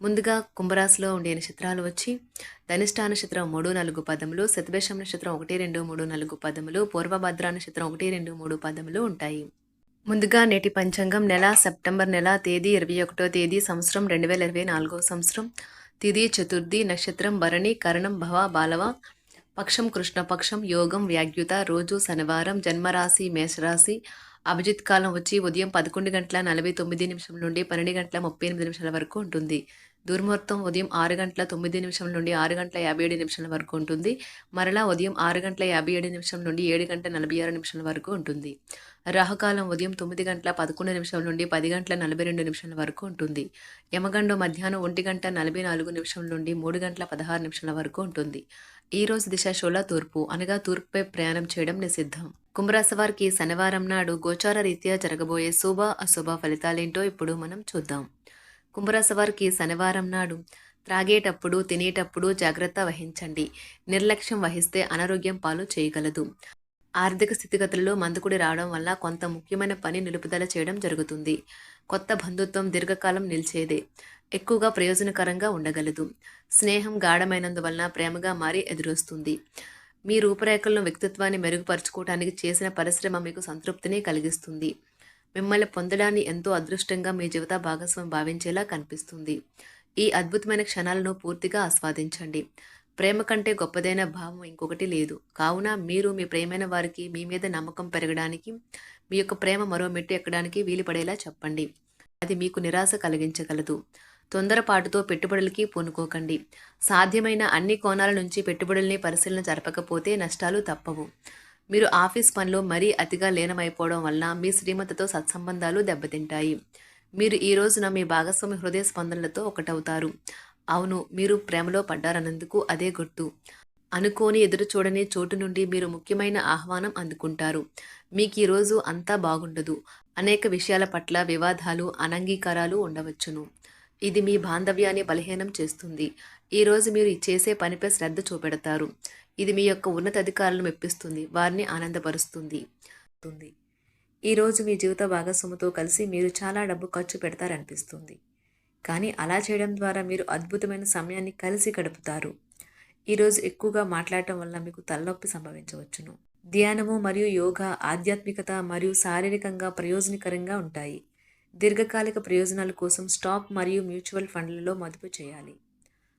ముందుగా కుంభరాశిలో ఉండే నక్షత్రాలు వచ్చి ధనిష్టా నక్షత్రం మూడు నాలుగు పదములు శతభేషం నక్షత్రం ఒకటి రెండు మూడు నాలుగు పదములు పూర్వభద్ర నక్షత్రం ఒకటి రెండు మూడు పదములు ఉంటాయి. ముందుగా నేటి పంచాంగం నెల సెప్టెంబర్ నెల తేదీ ఇరవై ఒకటో తేదీ సంవత్సరం రెండు వేల ఇరవై నాలుగో సంవత్సరం. తిది చతుర్థి నక్షత్రం భరణి కరణం భవ బాలవ పక్షం కృష్ణపక్షం యోగం వ్యాగ్యుత రోజు శనివారం జన్మరాశి మేషరాశి. అభిజిత్ కాలం వచ్చి ఉదయం పదకొండు గంటల నలభై తొమ్మిది నిమిషం నుండి పన్నెండు గంటల ముప్పై ఎనిమిది నిమిషాల వరకు ఉంటుంది. దుర్ముహూర్తం ఉదయం ఆరు గంటల తొమ్మిది నిమిషం నుండి ఆరు గంటల యాభై ఏడు నిమిషాల వరకు ఉంటుంది. మరలా ఉదయం ఆరు గంటల యాభై ఏడు నిమిషం నుండి ఏడు గంటల నలభై ఆరు నిమిషాల వరకు ఉంటుంది. రాహుకాలం ఉదయం తొమ్మిది గంటల పదకొండు నిమిషం నుండి పది గంటల నలభై రెండు నిమిషాల వరకు ఉంటుంది. యమగండు మధ్యాహ్నం ఒంటి గంట నలభై నాలుగు నిమిషం నుండి మూడు గంటల పదహారు నిమిషాల వరకు ఉంటుంది. ఈ రోజు దిశ షోలా తూర్పు అనగా తూర్పుపై ప్రయాణం చేయడం నిషిద్ధం. కుంభరాశి వారికి శనివారం నాడు గోచార రీత్యా జరగబోయే శుభ అశుభ ఫలితాలేంటో ఇప్పుడు మనం చూద్దాం. కుంభరాశి వారికి శనివారం నాడు త్రాగేటప్పుడు తినేటప్పుడు జాగ్రత్త వహించండి. నిర్లక్ష్యం వహిస్తే అనారోగ్యం పాలు చేయగలదు. ఆర్థిక స్థితిగతులలో మందుకుడి రావడం వల్ల కొంత ముఖ్యమైన పని నిలుపుదల చేయడం జరుగుతుంది. కొత్త బంధుత్వం దీర్ఘకాలం నిలిచేదే. ఎక్కువగా ప్రయోజనకరంగా ఉండగలదు. స్నేహం గాఢమైనందువలన ప్రేమగా మారి ఎదురొస్తుంది. మీ రూపురేఖలను వ్యక్తిత్వాన్ని మెరుగుపరచుకోవడానికి చేసిన పరిశ్రమ మీకు సంతృప్తిని కలిగిస్తుంది. మిమ్మల్ని పొందడాన్ని ఎంతో అదృష్టంగా మీ జీవిత భాగస్వామి భావించేలా కనిపిస్తుంది. ఈ అద్భుతమైన క్షణాలను పూర్తిగా ఆస్వాదించండి. ప్రేమ కంటే గొప్పదైన భావం ఇంకొకటి లేదు. కావున మీరు మీ ప్రేమైన వారికి మీ మీద నమ్మకం పెరగడానికి మీ యొక్క ప్రేమ మరో మెట్టు ఎక్కడానికి వీలుపడేలా చెప్పండి. అది మీకు నిరాశ కలిగించగలదు. తొందరపాటుతో పెట్టుబడులకి పూనుకోకండి. సాధ్యమైన అన్ని కోణాల నుంచి పెట్టుబడుల్ని పరిశీలన జరపకపోతే నష్టాలు తప్పవు. మీరు ఆఫీస్ పనిలో మరీ అతిగా లీనమైపోవడం వలన మీ శ్రీమతితో సత్సంబంధాలు దెబ్బతింటాయి. మీరు ఈ రోజున మీ భాగస్వామి హృదయ స్పందనలతో ఒకటవుతారు. అవును మీరు ప్రేమలో పడ్డారన్నందుకు అదే గుర్తు. అనుకోని ఎదురు చూడని చోటు నుండి మీరు ముఖ్యమైన ఆహ్వానం అందుకుంటారు. మీకు ఈరోజు అంతా బాగుండదు. అనేక విషయాల పట్ల వివాదాలు అనంగీకారాలు ఉండవచ్చును. ఇది మీ బాంధవ్యాన్ని బలహీనం చేస్తుంది. ఈరోజు మీరు చేసే పనిపై శ్రద్ధ చూపెడతారు. ఇది మీ యొక్క ఉన్నతాధికారులను మెప్పిస్తుంది. వారిని ఆనందపరుస్తుంది. ఈరోజు మీ జీవిత భాగస్వామితో కలిసి మీరు చాలా డబ్బు ఖర్చు పెడతారనిపిస్తుంది. కానీ అలా చేయడం ద్వారా మీరు అద్భుతమైన సమయాన్ని కలిసి గడుపుతారు. ఈరోజు ఎక్కువగా మాట్లాడటం వల్ల మీకు తలనొప్పి సంభవించవచ్చును. ధ్యానము మరియు యోగా ఆధ్యాత్మికత మరియు శారీరకంగా ప్రయోజనకరంగా ఉంటాయి. దీర్ఘకాలిక ప్రయోజనాల కోసం స్టాక్ మరియు మ్యూచువల్ ఫండ్లలో మదుపు చేయాలి.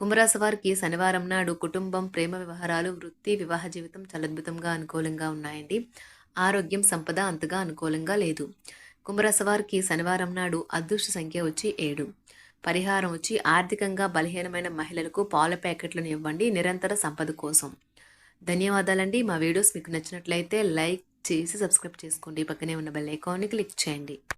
కుంభరాశి వారికి శనివారం నాడు కుటుంబం ప్రేమ వ్యవహారాలు వృత్తి వివాహ జీవితం చలద్భుతంగా అనుకూలంగా ఉన్నాయండి. ఆరోగ్యం సంపద అంతగా అనుకూలంగా లేదు. కుంభరాశి వారికి శనివారం నాడు అదృష్ట సంఖ్య వచ్చి ఏడు. పరిహారం వచ్చి ఆర్థికంగా బలహీనమైన మహిళలకు పాల ప్యాకెట్లను ఇవ్వండి నిరంతర సంపద కోసం. ధన్యవాదాలండి. మా వీడియోస్ మీకు నచ్చినట్లయితే లైక్ చేసి సబ్స్క్రైబ్ చేసుకోండి. పక్కనే ఉన్న బెల్ ఐకాన్ని క్లిక్ చేయండి.